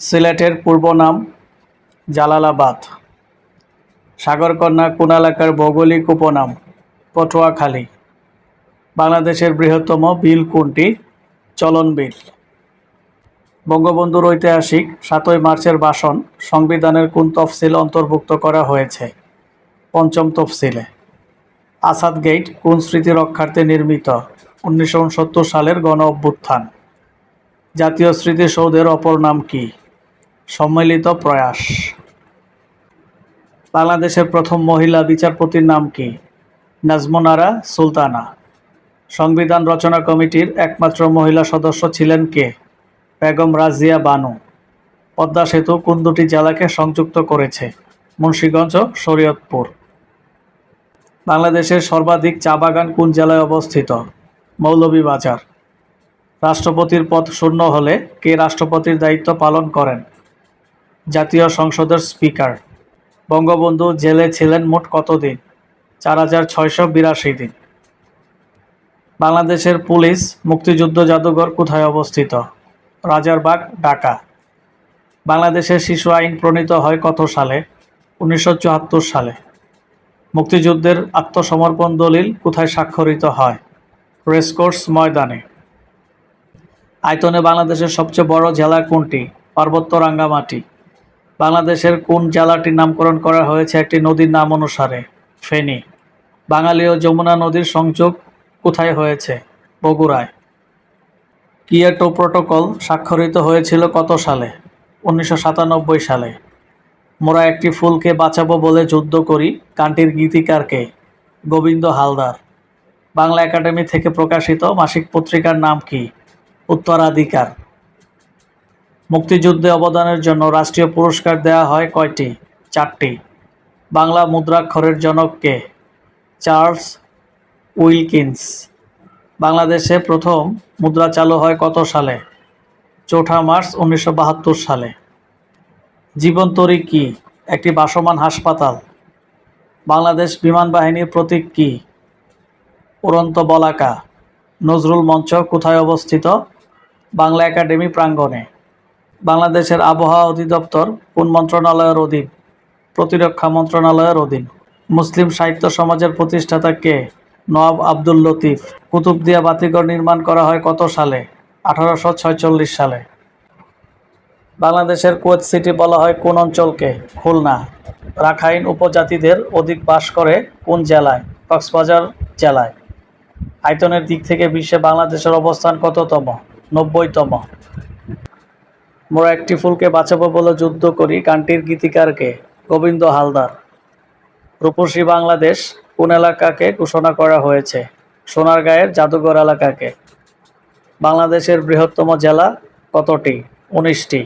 সিলেটের পূর্ব নাম জালালাবাদ। সাগরকন্যা কোন এলাকার ভৌগোলিক উপনাম পটুয়াখালী। বাংলাদেশের বৃহত্তম বিল কোনটি? চলন বিল বঙ্গবন্ধুর ঐতিহাসিক সাতই মার্চের ভাষণ সংবিধানের কোন তফসিল অন্তর্ভুক্ত করা হয়েছে? পঞ্চম তফসিলে। আসাদ গেট কোন স্মৃতি রক্ষার্থে নির্মিত? উনিশশো উনসত্তর সালের গণ অভ্যুত্থান। জাতীয় স্মৃতিসৌধের অপর নাম কি? সম্মিলিত প্রয়াস। বাংলাদেশের প্রথম মহিলা বিচারপতির নাম কি? নাজমুনারা সুলতানা। সংবিধান রচনা কমিটির একমাত্র মহিলা সদস্য ছিলেন কে? বেগম রাজিয়া বানু। পদ্মা সেতু কোন দুটি জেলাকে সংযুক্ত করেছে? মুন্সীগঞ্জ, শরীয়তপুর। বাংলাদেশের সর্বাধিক চা বাগান কোন জেলায় অবস্থিত? মৌলভীবাজার রাষ্ট্রপতির পদ শূন্য হলে কে রাষ্ট্রপতির দায়িত্ব পালন করেন? জাতীয় সংসদের স্পিকার। বঙ্গবন্ধু জেলে ছিলেন মোট কতদিন? চার হাজার ছয়শো বিরাশি দিন। বাংলাদেশের পুলিশ মুক্তিযুদ্ধ জাদুঘর কোথায় অবস্থিত? রাজারবাগ, ঢাকা। বাংলাদেশের শিশু আইন প্রণীত হয় কত সালে? উনিশশো চুয়াত্তর সালে। মুক্তিযুদ্ধের আত্মসমর্পণ দলিল কোথায় স্বাক্ষরিত হয়? রেসকোর্স ময়দানে। আয়তনে বাংলাদেশের সবচেয়ে বড় জেলা কোনটি? পার্বত্য রাঙ্গামাটি। বাংলাদেশের কোন জেলাটির নামকরণ করা হয়েছে একটি নদীর নাম অনুসারে? ফেনী। বাঙালি ও যমুনা নদীর সংযোগ কোথায় হয়েছে? বগুড়ায়। কিয়েটো প্রোটোকল স্বাক্ষরিত হয়েছিল কত সালে? উনিশশো সাতানব্বই সালে। মোরা একটি ফুলকে বাঁচাবো বলে যুদ্ধ করি গানটির গীতিকারকে গোবিন্দ হালদার। বাংলা একাডেমি থেকে প্রকাশিত মাসিক পত্রিকার নাম কি? উত্তরাধিকার। মুক্তিযুদ্ধে অবদানের জন্য রাষ্ট্রীয় পুরস্কার দেওয়া হয় কয়টি? চারটি। বাংলা মুদ্রাক্ষরের জনক কে? Charles Wilkins. বাংলাদেশে প্রথম মুদ্রা চালু হয় কত সালে? চৌঠা মার্চ উনিশশো বাহাত্তর সালে। জীবনতরী কি? একটি বাসমান হাসপাতাল। বাংলাদেশ বিমান বাহিনীর প্রতীক কি? উড়ন্ত বলাকা। নজরুল মঞ্চ কোথায় অবস্থিত? বাংলা একাডেমি প্রাঙ্গণে। বাংলাদেশের আবহাওয়া অধিদপ্তর কোন মন্ত্রণালয়ের অধীন, প্রতিরক্ষা মন্ত্রণালয়ের অধীন। মুসলিম সাহিত্য সমাজের প্রতিষ্ঠাতা কে? নওয়াব আব্দুল লতিফ। কুতুবদিয়া বাতিঘর নির্মাণ করা হয় কত সালে? আঠারোশো সালে। বাংলাদেশের কুয়েত সিটি বলা হয় কোন অঞ্চলকে? খুলনা। রাখাইন উপজাতিদের অধিক বাস করে কোন জেলায়? কক্সবাজার জেলায়। আয়তনের দিক থেকে বিশ্বে বাংলাদেশের অবস্থান কততম? নব্বইতম। মোরা একটি ফুলকে বাঁচাবো বলে যুদ্ধ করি গানটির গীতিকারকে গোবিন্দ হালদার। রূপসী বাংলাদেশ কোন এলাকাকে ঘোষণা করা হয়েছে? সোনারগাঁয়ের জাদুঘর এলাকাকে। বাংলাদেশের বৃহত্তম জেলা কতটি? উনিশটি।